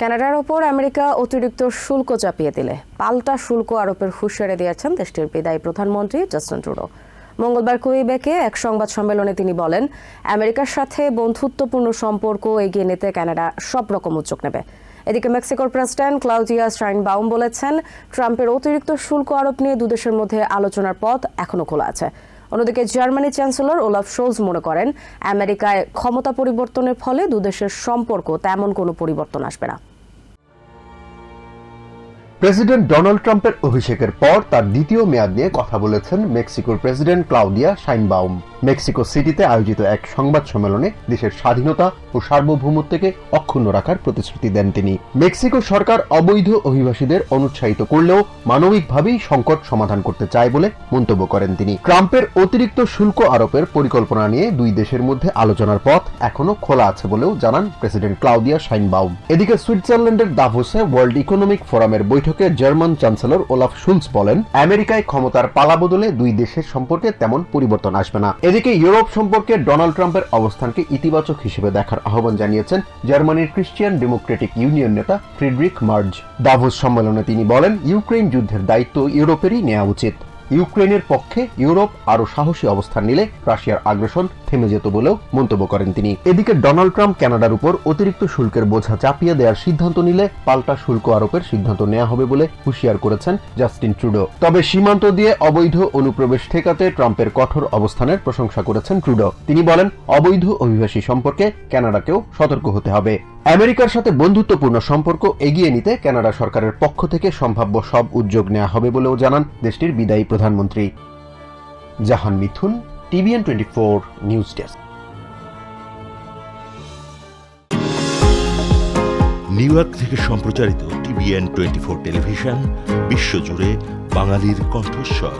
কানাডার ওপর আমেরিকা অতিরিক্ত শুল্ক চাপিয়ে দিলে। পাল্টা শুল্ক আরোপের হুঁশিয়ারি দিয়েছেন দেশটির বিদায়ী প্রধানমন্ত্রী জাস্টিন ট্রুডো। মঙ্গলবার কুইবেকে এক সংবাদ সম্মেলনে তিনি বলেন, আমেরিকার সাথে বন্ধুত্বপূর্ণ সম্পর্ক এগিয়ে নিতে কানাডা সব রকম উদ্যোগ নেবে। এদিকে মেক্সিকোর প্রেসিডেন্ট ক্লাউদিয়া স্টাইনবাউম বলেছেন, ট্রাম্পের অতিরিক্ত শুল্ক আরোপ নিয়ে দুদেশের মধ্যে আলোচনার পথ এখনও খোলা আছে। অন্যদিকে জার্মানি চ্যান্সেলর ওলাফ শোলস মনে করেন, আমেরিকায় ক্ষমতা পরিবর্তনের ফলে দুদেশের সম্পর্ক তেমন কোনো পরিবর্তন আসবে না। প্রেসিডেন্ট ডোনাল্ড ট্রাম্পের অভিষেকের পর তার দ্বিতীয় মেয়াদ নিয়ে কথা বলেছেন মেক্সিকোর প্রেসিডেন্ট ক্লাউদিয়া শাইনবাউম। মেক্সিকো সিটিতে আয়োজিত এক সংবাদ সম্মেলনে দেশের স্বাধীনতা ও সার্বভৌমত্বকে অক্ষুণ্ণ রাখার প্রতিশ্রুতি দেন তিনি। মেক্সিকো সরকার অবৈধ অভিবাসীদের অনুৎসাহিত করলেও মানবিকভাবেই সংকট সমাধান করতে চায় বলে মন্তব্য করেন তিনি। ট্রাম্পের অতিরিক্ত শুল্ক আরোপের পরিকল্পনা নিয়ে দুই দেশের মধ্যে আলোচনার পথ এখনও খোলা আছে বলেও জানান প্রেসিডেন্ট ক্লাউদিয়া শাইনবাউম। এদিকে সুইজারল্যান্ডের দাভোসে ওয়ার্ল্ড ইকোনমিক ফোরামের বৈঠকে জার্মান চ্যান্সেলর ওলাফ শুলস বলেন, আমেরিকায় ক্ষমতার পালা বদলে দুই দেশের সম্পর্কে তেমন পরিবর্তন আসবে না। এদিকে ইউরোপ সম্পর্কে ডোনাল্ড ট্রাম্পের অবস্থানকে ইতিবাচক হিসেবে দেখার আহ্বান জানিয়েছেন জার্মানির ক্রিশ্চিয়ান ডেমোক্রেটিক ইউনিয়ন নেতা ফ্রিডরিক মার্জ। দাভোস সম্মেলনে তিনি বলেন ইউক্রেন যুদ্ধের দায়িত্ব ইউরোপেরই নেওয়া উচিত। ইউক্রেনের পক্ষে ইউরোপ আরও সাহসী অবস্থান নিলে রাশিয়ার আগ্রাসন থেমে যেত বলেও মন্তব্য করেন তিনি। এদিকে ডোনাল্ড ট্রাম্প কানাডার উপর অতিরিক্ত শুল্কের বোঝা চাপিয়ে দেওয়ার সিদ্ধান্ত নিলে পাল্টা শুল্ক আরোপের সিদ্ধান্ত নেওয়া হবে বলে হুঁশিয়ার করেছেন জাস্টিন ট্রুডো। তবে সীমান্ত দিয়ে অবৈধ অনুপ্রবেশ ঠেকাতে ট্রাম্পের কঠোর অবস্থানের প্রশংসা করেছেন ট্রুডো। তিনি বলেন, অবৈধ অভিবাসী সম্পর্কে কানাডাকেও সতর্ক হতে হবে। আমেরিকার সাথে বন্ধুত্বপূর্ণ সম্পর্ক এগিয়ে নিতে কানাডা সরকারের পক্ষ থেকে সম্ভাব্য সব উদ্যোগ নেওয়া হবে বলেও জানান দেশটির বিদায়ী প্রধানমন্ত্রী। Jahan Mithun, TVN twenty four news desk. New York থেকে সম্প্রচারিত টিভিএন টোয়েন্টি ফোর টেলিভিশন, বিশ্বজুড়ে বাঙালির কণ্ঠস্বর।